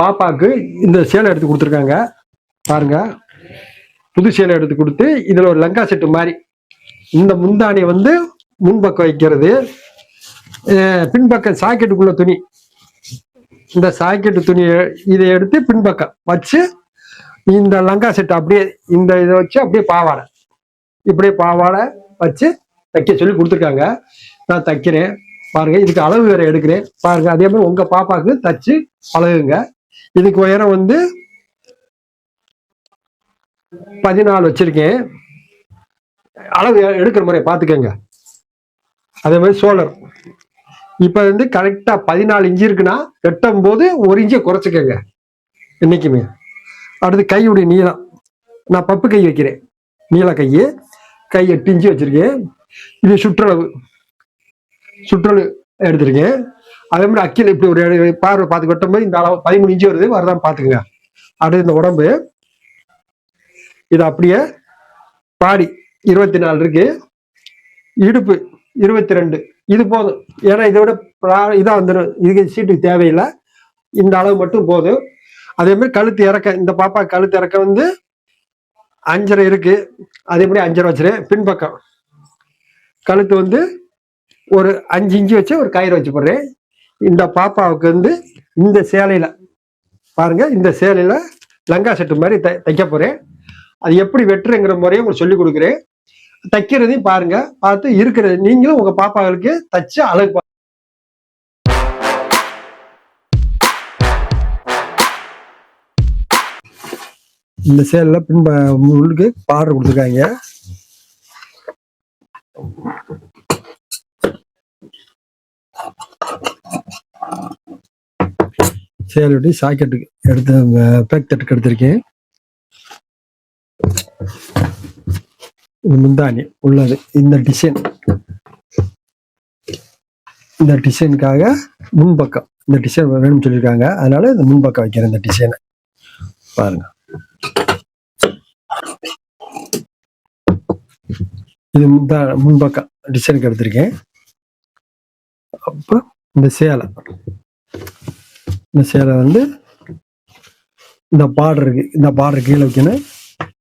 பாப்பாவுக்கு பாப்பாக்கு இந்த சேலை எடுத்து கொடுத்துருக்காங்க. பாருங்க. புது சேலை எடுத்து கொடுத்து இதில் ஒரு லங்கா செட்டு மாதிரி. இந்த முந்தானி வந்து முன்பக்கம் வைக்கிறது. பின்பக்கம் சாக்கெட்டுக்குள்ள துணி. இந்த சாக்கெட்டு துணியை இதை எடுத்து பின்பக்கம் வச்சு இந்த லங்கா செட் அப்படியே இந்த இதை வச்சு அப்படியே பாவாடை. இப்படியே பாவாடை வச்சு தைக்க சொல்லி கொடுத்துருக்காங்க. நான் தைக்கிறேன். பாருங்க இதுக்கு அளவு வேற எடுக்கிறேன். பாருங்க அதே மாதிரி உங்க பாப்பாவுக்கு தச்சு பழகுங்க. இதுக்கு உயரம் வந்து பதினாலு வச்சிருக்கேன். அளவு எடுக்கிற முறையை பார்த்துக்கோங்க. அதே மாதிரி சோலர் இப்ப வந்து கரெக்டா பதினாலு இன்ச்சு இருக்குன்னா வெட்டும் போது ஒரு இன்ச்சை குறைச்சிக்கோங்க. என்னைக்குமே. அடுத்து கையுடைய நீளம். நான் பப்பு கை வைக்கிறேன். நீள கை கை எட்டு இன்ச்சு வச்சிருக்கேன். இது சுற்றளவு. சுற்றளவு எடுத்திருக்கேன். அதே மாதிரி அக்கில் இப்படி ஒரு பார்வை பார்த்து வெட்டும்போது இந்த அளவு பதிமூணு இன்ச்சு வருது வரதான் பார்த்துக்குங்க. அடுத்து இந்த உடம்பு இது அப்படியே பாடி இருபத்தி நாலு இருக்கு. இடுப்பு இருபத்தி ரெண்டு இது போதும். ஏன்னா இதை விட இதாக வந்துடும் இதுக்கு சீட்டுக்கு தேவையில்லை. இந்த அளவு மட்டும் போதும். அதே மாதிரி கழுத்து இறக்க இந்த பாப்பா கழுத்து இறக்க வந்து அஞ்சரை இருக்கு. அதே மாதிரி அஞ்சரை வச்சிருக்கேன் பின்பக்கம். கழுத்து வந்து ஒரு அஞ்சு இன்ச்சு வச்சு ஒரு கயிறு வச்சு போடுறேன். இந்த பாப்பாவுக்கு வந்து இந்த சேலையில பாருங்க இந்த சேலையில லங்கா செட்டு மாதிரி தை தைக்க போறேன். அது எப்படி வெட்டுறேங்கிற முறையை உங்களுக்கு சொல்லி கொடுக்குறேன். தைக்கிறதையும் பாருங்க பார்த்து இருக்கிறது நீங்களும் உங்க பாப்பாவுக்கு தச்சு அழகு பா- இந்த சேலில் பின்ப உள்ளுக்கு பார்டர் கொடுத்துருக்காங்க. சேலுடைய சாக்கெட்டுக்கு எடுத்து பேக் தட்டுக்கு எடுத்திருக்கேன். இது முந்தானி உள்ளது. இந்த டிசைன் இந்த டிசைனுக்காக முன்பக்கம். இந்த டிசைன் வேணும்னு சொல்லியிருக்காங்க. அதனால இந்த முன்பக்கம் வைக்கிறேன் இந்த டிசைனை பாருங்க. இது முந்தா முன்பக்கம் டிசைனுக்கு எடுத்திருக்கேன். அப்போ இந்த சேலை. இந்த சேலை வந்து இந்த பார்டர் இருக்கு. இந்த பார்டர் கீழே வைக்கணும்.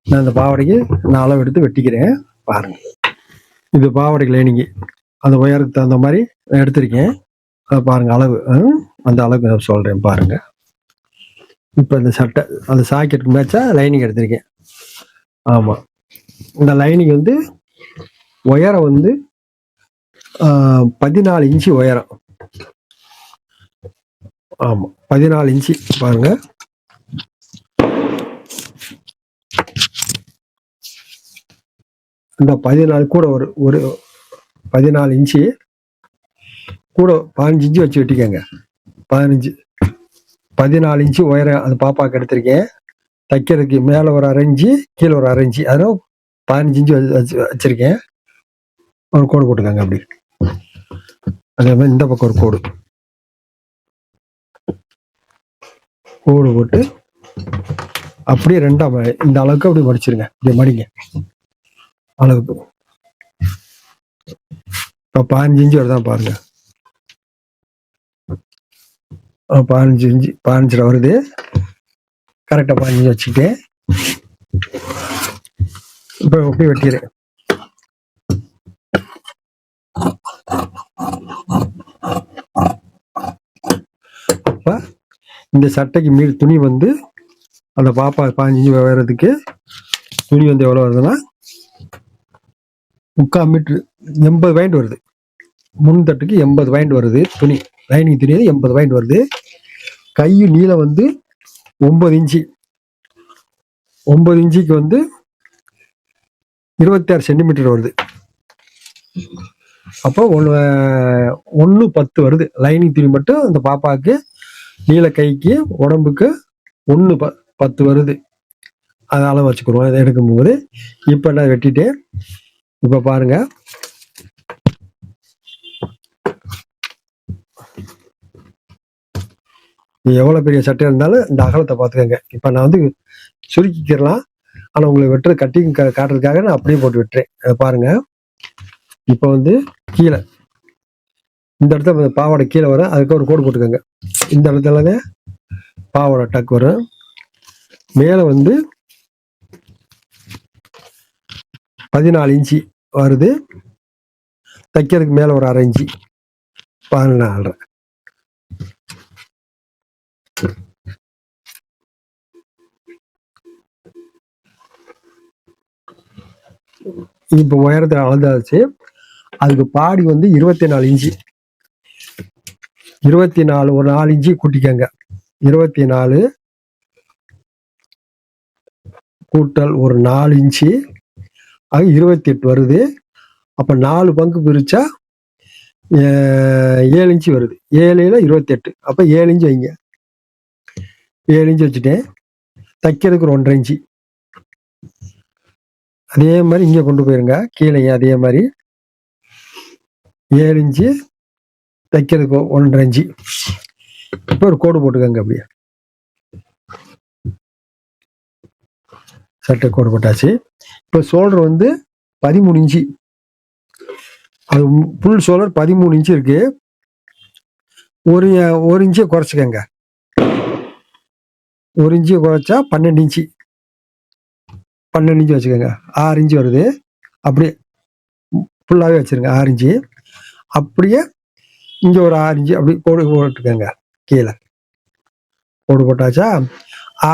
நான் இந்த பாவாடைக்கு நான் அளவு எடுத்து வெட்டிக்கிறேன். பாருங்க. இது பாவாடைக்கு லைனிங்கு அந்த உயரத்துக்கு தகுந்த மாதிரி நான் எடுத்திருக்கேன். அதை பாருங்க அளவு. அந்த அளவுக்கு நான் சொல்றேன் பாருங்க. இப்போ இந்த சட்டை அந்த சாக்கெட்டுக்கு மேட்சா லைனிங் எடுத்திருக்கேன். ஆமாம் இந்த லைனிங் வந்து உயரம் வந்து பதினாலு இன்ச்சு உயரம். ஆமா. பதினாலு இன்ச்சு பாருங்க. இந்த பதினாலு கூட ஒரு ஒரு பதினாலு இன்ச்சு கூட பதினஞ்சு இன்ச்சு வச்சு வெட்டிக்கோங்க. பதினஞ்சு பதினாலு இன்ச்சு உயரம் அந்த பாப்பாவுக்கு எடுத்திருக்கேன். தைக்கிறதுக்கு மேலே ஒரு அரைஞ்சி கீழே ஒரு அரைஞ்சி அதனால பதினஞ்சு இன்ச்சு வச்சு வச்சு வச்சிருக்கேன். ஒரு கோடு போட்டுக்கோங்க அப்படி. அதே மாதிரி இந்த பக்கம் ஒரு கோடு. கோடு போட்டு அப்படியே ரெண்டா இந்த அளவுக்கு அப்படியே மடிச்சிருங்க. இப்படி மடிங்க. அளவுக்கு. இப்போ பதினஞ்சு இன்ச்சு வருதான் பாருங்க. பதினஞ்சு இன்ச்சு பதினஞ்சு வருது. கரெக்டாக பதினஞ்சு வச்சுட்டு இப்போ எப்படி வெட்டிடுறேன் அப்போ இந்த சட்டைக்கு மீறி துணி வந்து அந்த பாப்பா பாஞ்சு இன்ச்சு வர்றதுக்கு துணி வந்து எவ்வளோ வருதுன்னா முக்கால் மீட்ரு எண்பது பாயிண்ட் வருது. முன் தட்டுக்கு எண்பது பாயிண்ட் வருது துணி. லைனிங் துணி வந்து எண்பது பாயிண்ட் வருது. கையும் நீளம் வந்து ஒன்பது இன்ச்சு. ஒம்பது இன்ச்சுக்கு வந்து இருபத்தி ஆறு சென்டிமீட்டர் வருது. அப்போ ஒன்று ஒன்று பத்து வருது. லைனிங் துணி மட்டும் அந்த பாப்பாவுக்கு நீல கைக்கு உடம்புக்கு ஒன்று ப பத்து வருது. அதை அளவு வச்சுக்கிறோம். இதை எடுக்கும்போது இப்போ நான் வெட்டிட்டேன். இப்போ பாருங்க. இது எவ்வளோ பெரிய சட்டை இருந்தாலும் இந்த அகலத்தை பார்த்துக்கோங்க. இப்போ நான் வந்து சுருக்கிக்கிறலாம். ஆனால் உங்களை வெட்டுறது கட்டிங் கா காட்டுறதுக்காக நான் அப்படியே போட்டு விட்டுறேன். அதை பாருங்க. இப்போ வந்து கீழே. இந்த இடத்துல பாவாடை கீழே வரும். அதுக்கு ஒரு கோடு போட்டுக்கோங்க. இந்த இடத்துலங்க பாவாடை டக் வரும். மேலே வந்து பதினாலு இன்ச்சு வருது. தைக்கிறதுக்கு மேலே ஒரு அரை இன்ச்சு பதினாலரை. இப்போ உயரத்தை அளந்தாச்சு அதுக்கு பாடி வந்து இருபத்தி நாலு இன்ச்சு இருபத்தி நாலு ஒரு நாலு இன்ச்சு கூட்டிக்கங்க. இருபத்தி நாலு கூட்டல் ஒரு நாலு இன்ச்சு அது இருபத்தி எட்டு வருது. அப்போ நாலு பங்கு பிரித்தா ஏழு இன்ச்சு வருது. ஏழில் இருபத்தி எட்டு அப்போ ஏழு இன்ச்சு வைங்க. ஏழு இன்ச்சு வச்சுட்டேன். தைக்கிறதுக்கு ஒரு ஒன்றரை இன்ச்சு அதே மாதிரி இங்கே கொண்டு போயிருங்க. கீழே அதே மாதிரி. ஏழு இன்ச்சு தைக்கிறதுக்கு ஒன்றரை இஞ்சி இப்போ ஒரு கோடு போட்டுக்கோங்க அப்படியே. சட்டை கோடு போட்டாச்சு. இப்போ சோல்டர் வந்து பதிமூணு இன்ச்சு. அது ஃபுல் சோலர் பதிமூணு இன்ச்சு இருக்கு. ஒரு ஒரு இன்ச்சை குறைச்சிக்கங்க. ஒரு இன்ச்சை குறைச்சா பன்னெண்டு இன்ச்சு. பன்னெண்டு இன்ச்சு வச்சுக்கோங்க. ஆறு இன்ச்சு வருது. அப்படியே ஃபுல்லாகவே வச்சிருங்க. ஆறு இன்ச்சு. அப்படியே இங்கே ஒரு ஆறு அப்படி கோடு போட்டுக்கோங்க கீழே. கோடு போட்டாச்சா?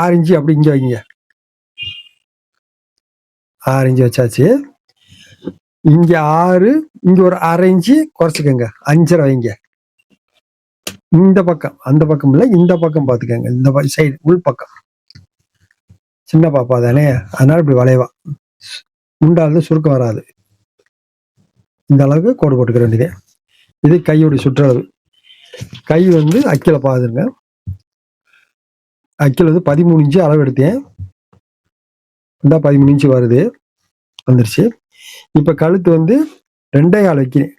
ஆரஞ்சு அப்படி இங்கே வைங்க. ஆரஞ்சு வச்சாச்சு. இங்கே ஆறு இங்கே ஒரு அரைஞ்சு குறைச்சிக்கோங்க அஞ்சரை வைங்க. இந்த பக்கம் அந்த பக்கம் இல்லை இந்த பக்கம் பார்த்துக்கோங்க இந்த சைடு உள் பக்கம். சின்ன பாப்பா தானே அதனால இப்படி வளைவா. உண்டானது சுருக்கம் வராது. இந்த அளவுக்கு கோடு போட்டுக்க வேண்டியது. இது கையோட சுற்றளவு. கை வந்து அக்கில பாதுங்க. அக்கில் வந்து பதிமூணு இன்ச்சு அளவு எடுத்தேன். இந்த பதிமூணு இன்ச்சு வருது. வந்துருச்சு. இப்போ கழுத்து வந்து ரெண்டே கால் வைக்கிறேன்.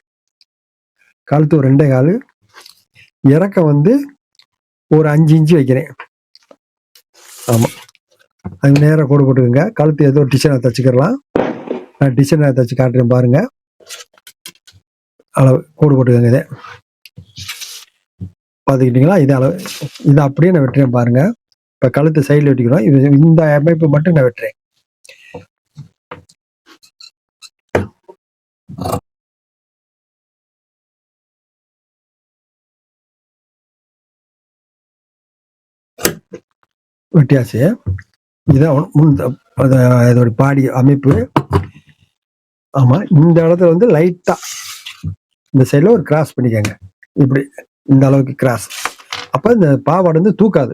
கழுத்து ஒரு ரெண்டே கால். இறக்கம் வந்து ஒரு அஞ்சு இன்ச்சு வைக்கிறேன். ஆமாம் அது நேராக கோடு போட்டுக்கோங்க. கழுத்து ஏதோ டிசைனை தைச்சிக்கிறலாம். நான் டிசைனை தச்சு காட்டுறேன் பாருங்கள் அளவு கோடு போட்டுக்கோங்க இதை. பார்த்துக்கிட்டீங்களா? இது அளவு. இதை அப்படியே நான் வெட்டுறேன் பாருங்க. இப்போ கழுத்து சைடில் வெட்டிக்கிறோம். இது இந்த அமைப்பு மட்டும் நான் வெட்டுறேன். வெட்டியாச்சு. இதான் முன் இதோட பாடி அமைப்பு. ஆமா இந்த இடத்துல வந்து லைட்டா இந்த சைடில் ஒரு கிராஸ் பண்ணிக்கோங்க. இப்படி இந்த அளவுக்கு கிராஸ் அப்போ இந்த பாவாடை வந்து தூக்காது.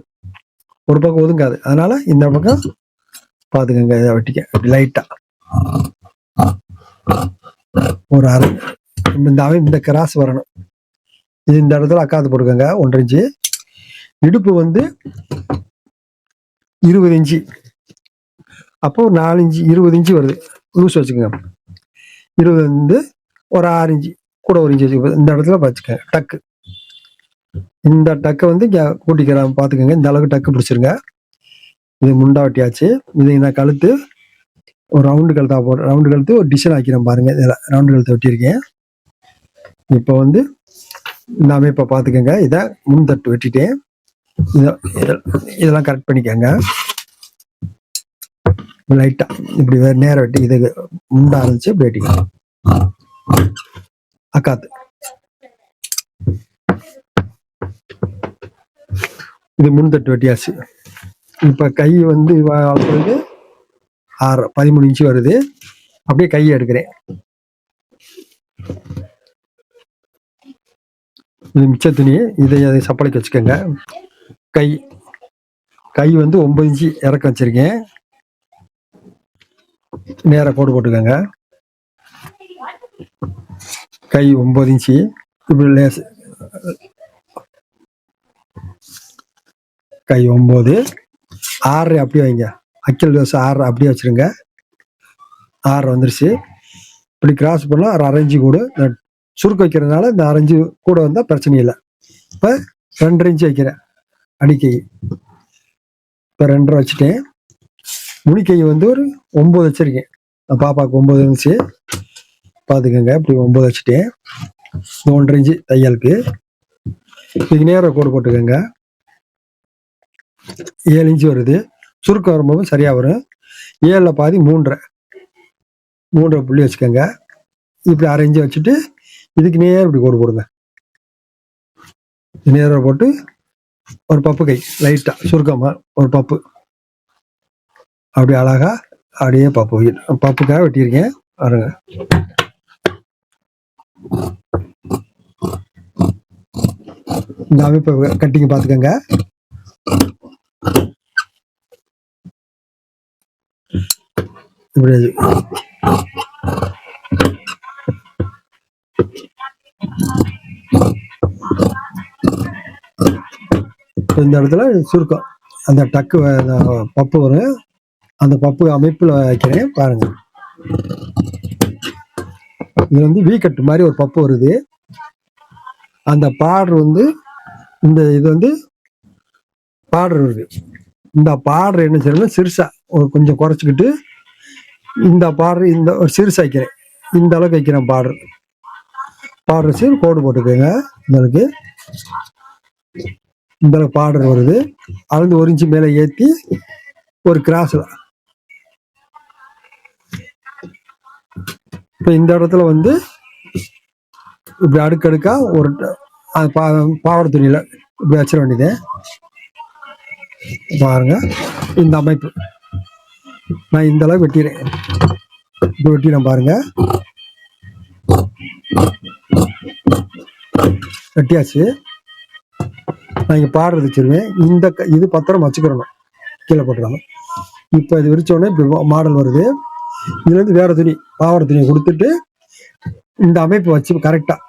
ஒரு பக்கம் ஒதுங்காது. அதனால இந்த பக்கம் பார்த்துக்கோங்க இதை வெட்டிக்க. அப்படி லைட்டாக ஒரு அரை. இந்த இந்த கிராஸ் வரணும். இது இந்த இடத்துல அக்காத்து போட்டுக்கோங்க. ஒன்றரை இன்ச்சு. இடுப்பு வந்து இருபது இன்ச்சு. அப்போ ஒரு நாலு இன்ச்சு இருபது இன்ச்சு வருது. லூஸ் வச்சுக்கோங்க. இருபது வந்து ஒரு ஆறு இன்ச்சு. கூட ஒரு இன்ச்சு இந்த இடத்துல வச்சுக்கோங்க டக்கு இந்த டக்கை வந்து இங்கே கூட்டிக்கிறேன் பார்த்துக்கோங்க. இந்த அளவுக்கு டக்கு பிடிச்சிருங்க. இது முண்டா வெட்டியாச்சு நான் கழுத்து ஒரு ரவுண்டு கழுத்தா போடுறேன் ரவுண்டு கழுத்து ஒரு டிசைன் ஆக்கிறேன் பாருங்க. இதில் ரவுண்டு கழுத்து வெட்டியிருக்கேன். இப்போ வந்து நாம இப்போ பார்த்துக்கோங்க. இதை முன்தட்டு வெட்டிட்டேன். இதை இதெல்லாம் கரெக்ட் பண்ணிக்கோங்க. லைட்டாக இப்படி வேற நேரம் வெட்டி இது முண்டா இருந்துச்சு இப்படி வெட்டிக்கலாம் அக்காத்து. இது முன்தட்டு வெட்டியாச்சு. இப்போ கை வந்து வ- அளவுக்கு ஆறு பதிமூணு இன்ச்சு வருது. அப்படியே கையை எடுக்கிறேன். இது மிச்ச துணி இதை அதை சப்பளைக்கு வச்சுக்கோங்க. கை கை வந்து ஒன்பது இன்ச்சு இறக்க வச்சிருக்கேன். நேராக கோடு போட்டுக்கோங்க. கை ஒன்பது இன்ச்சு இப்படி லேஸ் கை ஒம்பது ஆறு அப்படியே வைங்க. அக்கில் தோசை ஆறு அப்படியே வச்சுருங்க. ஆறு வந்துருச்சு. இப்படி கிராஸ் பண்ணால் ஒரு அரைஞ்சு கூடு. சுருக்கு வைக்கிறதுனால இந்த அரைஞ்சு கூட வந்தால் பிரச்சனை இல்லை. இப்போ ரெண்டரை இன்ச்சு வைக்கிறேன். அடிக்கை. இப்போ ரெண்டரை வச்சுட்டேன். முனிக்கை வந்து ஒரு ஒம்பது வச்சுருக்கேன். பாப்பாவுக்கு ஒம்பது இருந்துச்சு பார்த்துக்கோங்க இப்படி ஒம்பது வச்சுட்டேன் ஒன்றரை இன்ச்சு தையலுக்கு. இதுக்கு நேரம் கோடு போட்டுக்கோங்க. ஏழு இன்ச்சு வருது. சுருக்கம் வரும்போது சரியாக வரும். ஏழில் பாதி மூன்றரை. மூன்றரை புள்ளி வச்சுக்கோங்க. இப்படி அரை இன்ச்சு வச்சுட்டு இதுக்கு நேரம் இப்படி கோடு போடுங்க. நேராக போட்டு ஒரு பப்பு கை லைட்டாக சுருக்கமாக ஒரு பப்பு. அப்படி அழகா அப்படியே பப்பு பப்புக்காக வெட்டியிருக்கேன். பாருங்க. இந்த அமைப்பை கட்டிங்க பார்த்துக்கோங்க. இப்படி. இந்த இடத்துல சுருக்கம். அந்த டக்கு பப்பு வரும். அந்த பப்பு அமைப்பில் வைக்கிறேன் பாருங்க. இது வந்து வீ கட்டு மாதிரி ஒரு பப்பு வருது. அந்த பார்டர் வந்து இந்த இது வந்து பார்டர் வருது. இந்த பார்டர் என்ன செய்யணும் சிறுசா ஒரு கொஞ்சம் குறைச்சிக்கிட்டு இந்த பார்டர் இந்த ஒரு சிறுசா வைக்கிறேன். இந்த அளவுக்கு வைக்கிறேன் பார்டர் பார்டர் சீர் கோடு போட்டுக்கோங்க இந்த அளவுக்கு. இந்த அளவுக்கு பார்டர் வருது. அளந்து ஒரு இன்ச்சு மேலே ஏற்றி ஒரு கிராஸில் இப்போ இந்த இடத்துல வந்து இப்படி அடுக்கடுக்கா ஒரு ட- பா துணியில் இப்படி வச்சிட வேண்டியது. பாருங்க இந்த அமைப்பு. நான் இந்த அளவுக்கு வெட்டிடுறேன் இப்படி வெட்டிடும் பாருங்க. வெட்டியாச்சு. நான் இங்கே பாடுறது வச்சிருவேன். இந்த க- இது பத்திரம் வச்சுக்கிறணும். கீழே போட்டுறாங்க இப்போ இது விரிச்சோடனே இப்படி மாடல் வருது. இதுலேருந்து வேற துணி பாவாடை துணியை கொடுத்துட்டு இந்த அமைப்பு வச்சு கரெக்டாக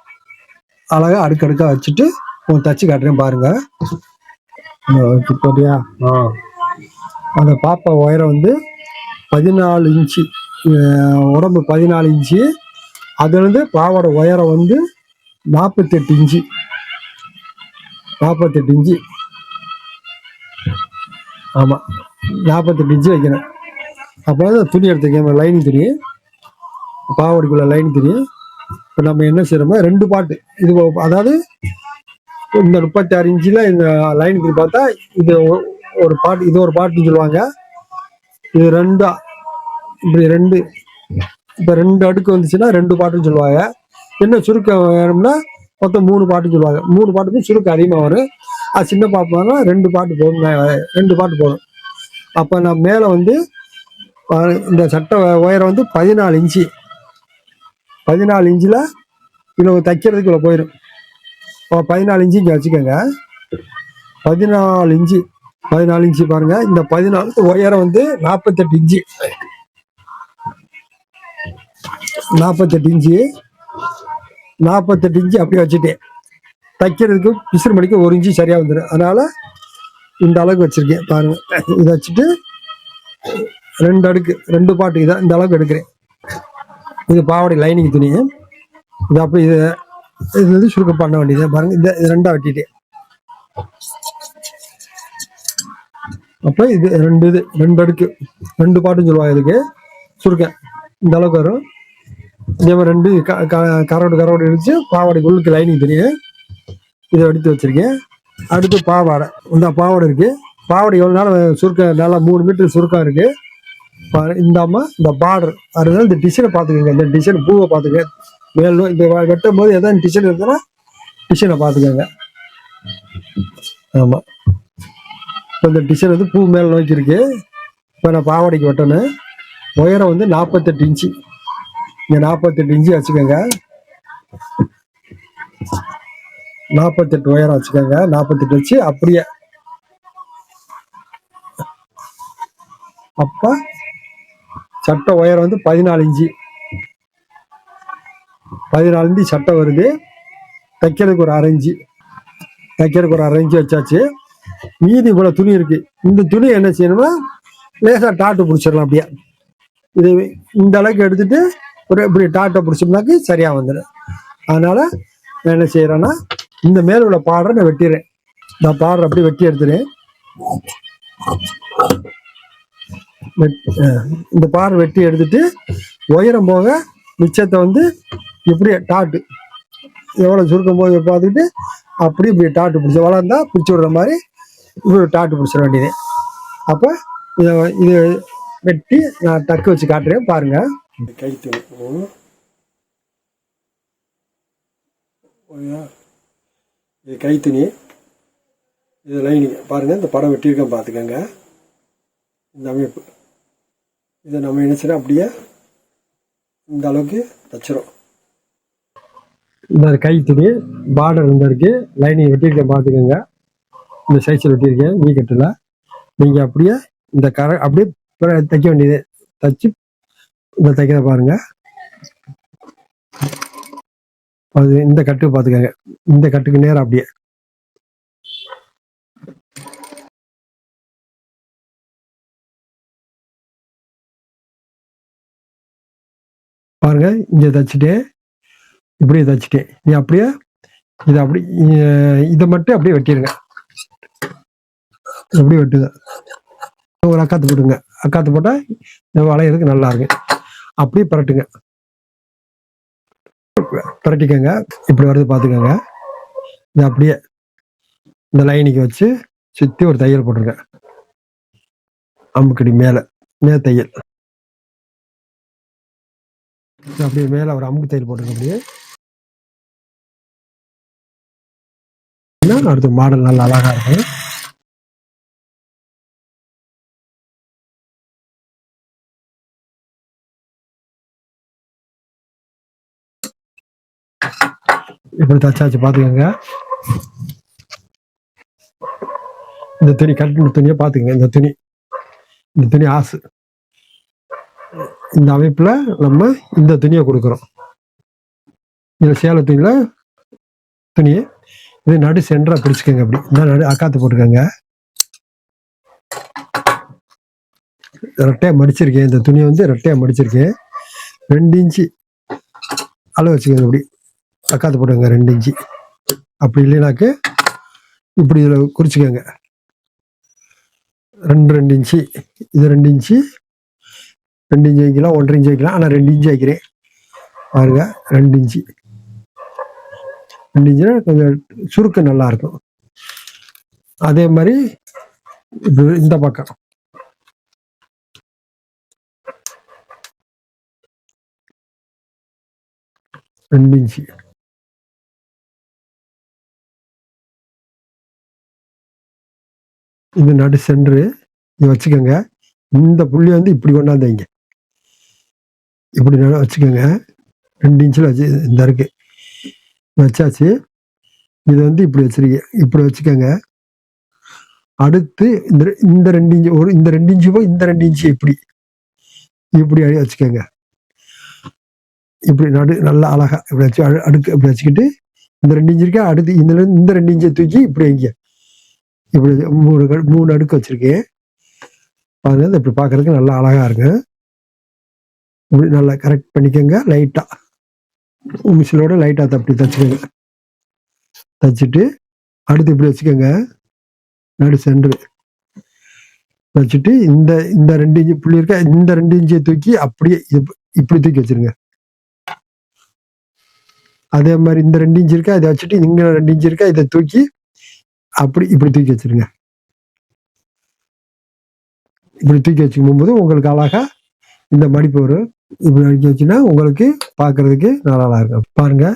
அழகா அடுக்கடுக்கா வச்சுட்டு உங்களுக்கு தச்சு காட்டுறேன் பாருங்க. போட்டியா? அந்த பாப்பா உயரம் வந்து பதினாலு இன்ச்சு உடம்பு பதினாலு இன்ச்சு. அதுலேருந்து பாவாடை உயரம் வந்து நாற்பத்தெட்டு இன்ச்சு. நாற்பத்தெட்டு இன்ச்சு. ஆமாம் நாற்பத்தெட்டு இன்ச்சு வைக்கணும். அப்போ தான் துணி எடுத்துக்கணும் லைனிங் துணி பாவடிக்குள்ள லைனிங் துணி இப்போ நம்ம என்ன செய்யறோமோ ரெண்டு பாட்டு. இது அதாவது இந்த முப்பத்தி ஆறு இன்ச்சில் இந்த லைன் துணி பார்த்தா இது ஒரு பாட்டு இது ஒரு பாட்டுன்னு சொல்லுவாங்க. இது ரெண்டா. இப்படி ரெண்டு. இப்போ ரெண்டு அடுக்கு வந்துச்சுன்னா ரெண்டு பாட்டுன்னு சொல்லுவாங்க. என்ன சுருக்கம் வேணும்னா மொத்தம் மூணு பாட்டுன்னு சொல்லுவாங்க. மூணு பாட்டுக்கும் சுருக்கம் அதிகமாக வரும். அது சின்ன பாப்பானா ரெண்டு பாட்டு போதும் ரெண்டு பாட்டு போதும். அப்போ நான் மேலே வந்து இந்த சட்டை உயரம் வந்து பதினாலு இன்ச்சு. பதினாலு இன்ச்சில் இதில் தைக்கிறதுக்குள்ள போயிடும் பதினாலு இன்ச்சு இங்கே வச்சுக்கோங்க. பதினாலு இன்ச்சு பதினாலு இன்ச்சு பாருங்க. இந்த பதினாலு உயரம் வந்து நாற்பத்தெட்டு இன்ச்சு. நாற்பத்தெட்டு இன்ச்சு. நாற்பத்தெட்டு இன்ச்சு அப்படியே வச்சுட்டேன் தைக்கிறதுக்கு பிசுறு மணிக்கு ஒரு இன்ச்சு சரியாக வந்துடும் அதனால் இந்த அளவுக்கு வச்சுருக்கேன் பாருங்கள் இதை வச்சுட்டு ரெண்டு அடுக்கு ரெண்டு பாட்டு இதான் இந்த அளவுக்கு எடுக்கிறேன். இது பாவாடை லைனிங் துணி. இது அப்படி இது இது வந்து சுருக்கம் பண்ண வேண்டியது. பாருங்க இந்த இது ரெண்டாக வெட்டிட்டேன். அப்போ இது ரெண்டு இது ரெண்டு அடுக்கு ரெண்டு பாட்டுன்னு சொல்லுவாங்க இதுக்கு. சுருக்கம். இந்த அளவுக்கு வரும். இதே மாதிரி ரெண்டு க- க- கரோடு கரோடு அடிச்சு பாவாடை உள்ளுக்கு லைனிங் துணி. இதை எடுத்து வச்சிருக்கேன். அடுத்து பாவாடை. இந்த பாவாடை இருக்கு. பாவாடை எவ்வளோ நாள் சுருக்கம் நல்லா மூணு மீட்டர் சுருக்கம் இருக்கு. பாரு, இந்த இந்த பார்டர் அதனால இந்த டிசைனை பார்த்துக்கோங்க. இந்த டிசைன் பூவை பார்த்துக்க மேலும் இந்த வெட்டும் போது எதாவது டிசைன் இருக்குன்னா டிசைனை பார்த்துக்கோங்க. ஆமாம் இப்போ இந்த டிசைன் வந்து பூ மேலே நோக்கி இருக்கு. இப்போ நான் பாவாடைக்கு வெட்டணும். உயரம் வந்து நாற்பத்தெட்டு இன்ச்சு. இங்கே நாற்பத்தெட்டு இன்ச்சு வச்சுக்கோங்க. நாற்பத்தெட்டு உயரம் வச்சுக்கோங்க. நாற்பத்தெட்டு வச்சு அப்படியே. அப்போ சட்டை உயரம் வந்து பதினாலு இஞ்சி பதினாலு இஞ்சி சட்டை வருது. தைக்கிறதுக்கு ஒரு அரை தைக்கிறதுக்கு ஒரு அரை வச்சாச்சு. மீதி இவ்வளோ துணி இருக்கு. இந்த துணி என்ன செய்யணும்னா லேசாக டாட்டு பிடிச்சிடலாம் அப்படியே. இது இந்த அளவுக்கு எடுத்துட்டு ஒரு இப்படி டாட்டை பிடிச்சோம்னாக்கு சரியாக வந்துடும். அதனால நான் என்ன செய்யறேன்னா இந்த மேல உள்ள பாடுற நான் வெட்டிடுறேன். நான் பாடுற அப்படியே வெட்டி எடுத்துறேன் இந்த பாறை வெட்டி எடுத்துட்டு உயரம் போக மிச்சத்தை வந்து இப்படியே டாட்டு. எவ்வளோ சுருக்கம் போய் பார்த்துட்டு அப்படியே இப்படி டாட்டு பிடிச்சி வளர்ந்தா பிடிச்சி விடுற மாதிரி இப்படி டாட்டு பிடிச்சிட வேண்டியது. அப்போ இதை இது வெட்டி நான் டக்கு வச்சு காட்டுறேன் பாருங்க. கைத்து இது கைத்துணி இது லைனிங். பாருங்க இந்த படம் வெட்டியிருக்கேன் பார்த்துக்கோங்க. இந்த அமைப்பு. இதை நம்ம என்ன அப்படியே இந்த அளவுக்கு தச்சிரும் இந்த கை துணி பார்டர் இருந்திருக்கு இருக்கு. லைனிங் வெட்டியிருக்கேன் பார்த்துக்கோங்க. இந்த சைஸில் வெட்டியிருக்கேன் நீ கட்டில். நீங்கள் அப்படியே இந்த கரை அப்படியே தைக்க வேண்டியது. தச்சு இந்த தைக்கிறத பாருங்க. அது இந்த கட்டு பார்த்துக்கோங்க. இந்த கட்டுக்கு நேரம் அப்படியே. பாருங்க இங்கே தச்சுட்டேன் இப்படியே தச்சுட்டேன் நீ அப்படியே இதை அப்படி இதை மட்டும் அப்படியே வெட்டிடுங்க அப்படியே வெட்டுங்க. ஒரு அக்காத்து போட்டுங்க. அக்காத்து போட்டால் இந்த நல்லா இருக்கு. அப்படியே பரட்டுங்க. பரட்டிக்கங்க. இப்படி வருது பார்த்துக்கோங்க இது அப்படியே இந்த லைனுக்கு வச்சு சுற்றி ஒரு தையல் போட்டுருங்க. அம்புக்கடி மேலே மேல் தையல். அப்படியே மேலே ஒரு அம்பு தையல் போட்டுருங்க அப்படியே. என்ன அடுத்த மாடல் நல்லா அழகா இருக்கும் இப்படி தச்சாச்சு பார்த்துக்கோங்க இந்த துணி கட்டின துணியை பார்த்துக்கங்க இந்த துணி. இந்த துணி ஆசு. இந்த அமைப்பில் நம்ம இந்த துணியை கொடுக்குறோம். இந்த சேலை துணியில் துணியை இது நடு சென்டராக பிடிச்சிக்கோங்க அப்படி. இந்த நடு அக்காத்து போட்டுக்கோங்க. ரெட்டையாக மடிச்சிருக்கேன். இந்த துணியை வந்து ரெட்டையாக மடிச்சிருக்கேன். ரெண்டு இன்ச்சு அளவு வச்சுக்கோங்க இப்படி அக்காத்து போட்டுங்க ரெண்டு இன்ச்சு. அப்படி இல்லைனாக்க இப்படி இதில் குறிச்சிக்கோங்க. ரெண்டு ரெண்டு இன்ச்சு. இது ரெண்டு இன்ச்சு. ரெண்டு இன்ச்சு வைக்கலாம் ஒன்றரை இன்ச்சு வைக்கலாம். ஆனால் ரெண்டு இன்ச்சு வைக்கிறேன். பாருங்க ரெண்டு இன்ச்சு. ரெண்டு இன்ச்சுனா கொஞ்சம் சுருக்கம் நல்லா இருக்கும். அதே மாதிரி இந்த பக்கம். ரெண்டு இன்ச்சு. இது நடு சென்டரு. இதை வச்சுக்கோங்க. இந்த புள்ளி வந்து இப்படி கொண்டாந்து வைங்க. இப்படி வச்சுக்கோங்க. ரெண்டு இன்ச்சில் வச்சு இந்த இருக்கு வச்சாச்சு. இது வந்து இப்படி வச்சிருக்கீங்க இப்படி வச்சுக்கோங்க. அடுத்து இந்த இந்த ரெண்டு இன்ச்சு ஒரு இந்த ரெண்டு இன்ச்சு போய் இந்த ரெண்டு இன்ச்சு இப்படி இப்படி அடி வச்சுக்கோங்க. இப்படி நடு நல்லா அழகா இப்படி வச்சு அடு- அடுக்கு இப்படி வச்சுக்கிட்டு இந்த ரெண்டு இன்ச்சு இருக்கா? அடுத்து இந்த இந்த ரெண்டு இன்ச்சை தூக்கி இப்படி வைங்க இப்படி மூணு மூணு அடுக்கு வச்சிருக்கேன். பாருங்க இப்படி பார்க்கறதுக்கு நல்லா அழகா இருக்கு இப்படி நல்லா கரெக்ட் பண்ணிக்கோங்க லைட்டாக மிஷினோட லைட்டாக அப்படி தச்சுக்கோங்க. தச்சுட்டு அடுத்து இப்படி வச்சுக்கோங்க. நடு சென்று வச்சுட்டு இந்த இந்த ரெண்டு இன்ச்சு புள்ளி இருக்கா இந்த ரெண்டு இன்ச்சை தூக்கி அப்படியே இப்படி தூக்கி வச்சிருங்க. அதே மாதிரி இந்த ரெண்டு இன்ச்சு இருக்கா இதை வச்சுட்டு இங்க ரெண்டு இன்ச்சு இருக்கா இதை தூக்கி அப்படி இப்படி தூக்கி வச்சிருங்க. இப்படி தூக்கி வச்சுக்கும் போது உங்களுக்கு அழகா இந்த மடிப்பு வரும். இப்படி அடிக்க வச்சுன்னா உங்களுக்கு பார்க்கறதுக்கு நல்லா இருக்கும். பாருங்க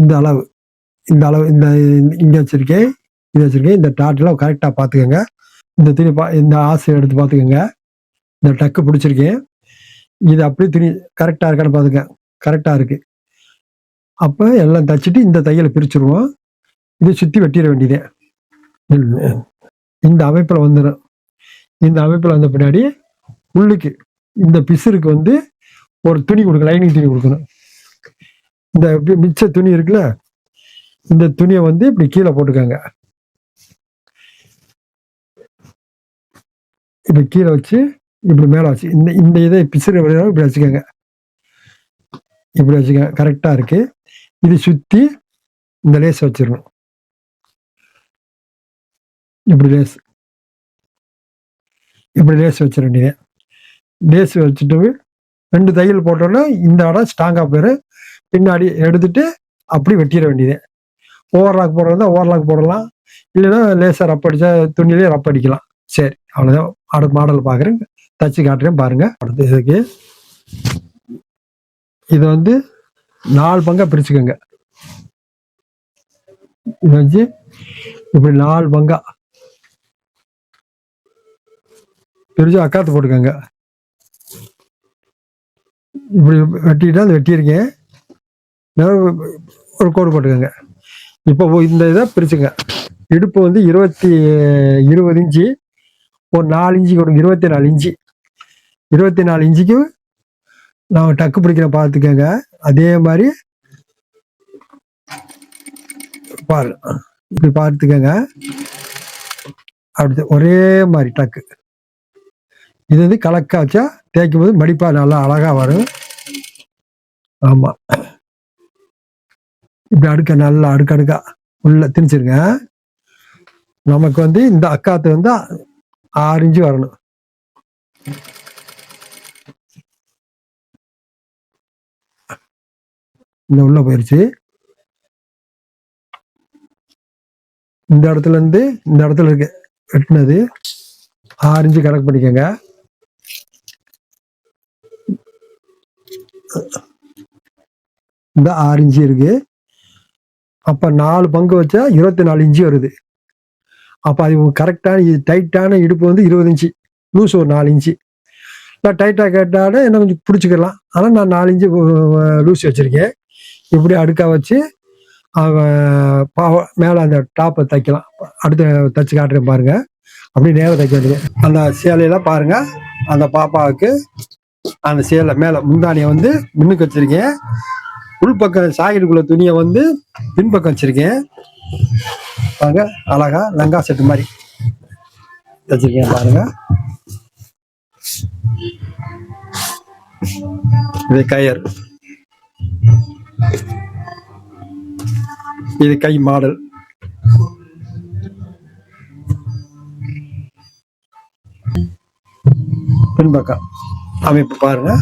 இந்த அளவு இந்த அளவு இந்த இங்கே வச்சுருக்கேன் இது வச்சுருக்கேன். இந்த டாட்ல கரெக்டாக பார்த்துக்கோங்க. இந்த துணி பா இந்த ஆசை எடுத்து பார்த்துக்கோங்க. இந்த டக்கு பிடிச்சிருக்கேன். இது அப்படியே துணி கரெக்டாக இருக்கான்னு பாத்துக்க கரெக்டாக இருக்குது அப்போ எல்லாம் தச்சுட்டு இந்த தையலை பிரிச்சுருவோம். இதை சுற்றி வெட்டிட வேண்டியதே. இந்த அமைப்பில் வந்துடும் இந்த அமைப்பில் வந்த பின்னாடி உள்ளுக்கு இந்த பிசுருக்கு வந்து ஒரு துணி கொடுக்கணும் லைனிங் துணி கொடுக்கணும். இந்த மிச்ச துணி இருக்குல்ல இந்த துணியை வந்து இப்படி கீழே போட்டுக்கோங்க. இப்படி கீழே வச்சு இப்படி மேலே வச்சு இந்த இந்த இதை பிசுறு இப்படி வச்சுக்கோங்க. இப்படி வச்சுக்கோங்க கரெக்டாக இருக்கு. இது சுற்றி இந்த லேஸ் வச்சிடணும். இப்படி லேஸ். இப்படி லேஸ் வச்சிட வேண்டியது. லேஸ் வச்சுட்டு ரெண்டு தையல் போட்டோன்னா இந்த இடம் ஸ்ட்ராங்காக போயிடும் பின்னாடி எடுத்துட்டு அப்படி வெட்டிட வேண்டியது. ஓவர்லாக் போடுறதா ஓவர்லாக் போடலாம். இல்லைன்னா லேசாக ரப் அடித்தா துணியிலே ரப் அடிக்கலாம். சரி அவ்வளோதான் அடுத்த மாடல் பார்க்குறேன். தச்சு காட்டுறேன் பாருங்கள் அடுத்து இதுக்கு. இதை வந்து நாலு பங்காக பிரிச்சுக்கோங்க. இதை வச்சு இப்படி நாலு பங்கா. பிரிச்சு அக்காத்து போட்டுக்கோங்க. இப்படி வெட்டிட்டு அந்த வெட்டியிருக்கேன் ஒரு கோடு போட்டுக்கோங்க. இப்போ இந்த இதை பிரிச்சுங்க. இடுப்பு வந்து இருபத்தி இருபது இன்ச்சு ஒரு நாலு இன்ச்சு கொடுங்க இருபத்தி நாலு இன்ச்சு. இருபத்தி நாலு இன்ச்சுக்கு நான் டக்கு பிடிக்கிற பார்த்துக்கோங்க அதே மாதிரி பாரு. இப்படி பார்த்துக்கோங்க அப்படி ஒரே மாதிரி டக்கு. இது வந்து கலக்கா வச்சா தேய்க்கும் போது மடிப்பாக நல்லா அழகாக வரும். ஆமா. இப்படி அடுக்க நல்லா அடுக்கடுக்கா உள்ள திணிச்சிருங்க. நமக்கு வந்து இந்த அக்காத்து வந்து ஆறு இன்ச்சு வரணும். இந்த உள்ள போயிருச்சு. இந்த இடத்துல இருந்து இந்த இடத்துல இருக்கு வெட்டினது. ஆறு இன்ச்சு கணக்கு பண்ணிக்கோங்க. இந்த ஆறு இன்ச்சு இருக்கு. அப்போ நாலு பங்கு வச்சா இருபத்தி நாலு இன்ச்சு வருது. அப்போ அது கரெக்டான இது டைட்டான இடுப்பு வந்து இருபது இன்ச்சு லூஸ் ஒரு நாலு இன்ச்சு நான் டைட்டாக கேட்டாலும் என்ன கொஞ்சம் பிடிச்சிக்கலாம். ஆனால் நான் நாலு இன்ச்சு லூஸ் வச்சுருக்கேன். இப்படி அடுக்காக வச்சு அவன் பாவ மேலே அந்த டாப்பை தைக்கலாம். அடுத்து தைச்சு காட்டுறேன் பாருங்கள் அப்படி நேராக தைக்க வேண்டியது. அந்த சேலையெல்லாம் பாருங்கள் அந்த பாப்பாவுக்கு அந்த சேலை மேலே முந்தானியை வந்து முன்னுக்கு வச்சிருக்கேன். உள்பக்கம் சாயிடுக்குள்ள துணியை வந்து பின்பக்கம் வச்சிருக்கேன். பாருங்க அழகா லங்கா செட்டு மாதிரி வச்சிருக்கேன் பாருங்க. இது கயர் இது கை மாடல். பின்பக்கம் அமைப்பு பாருங்க.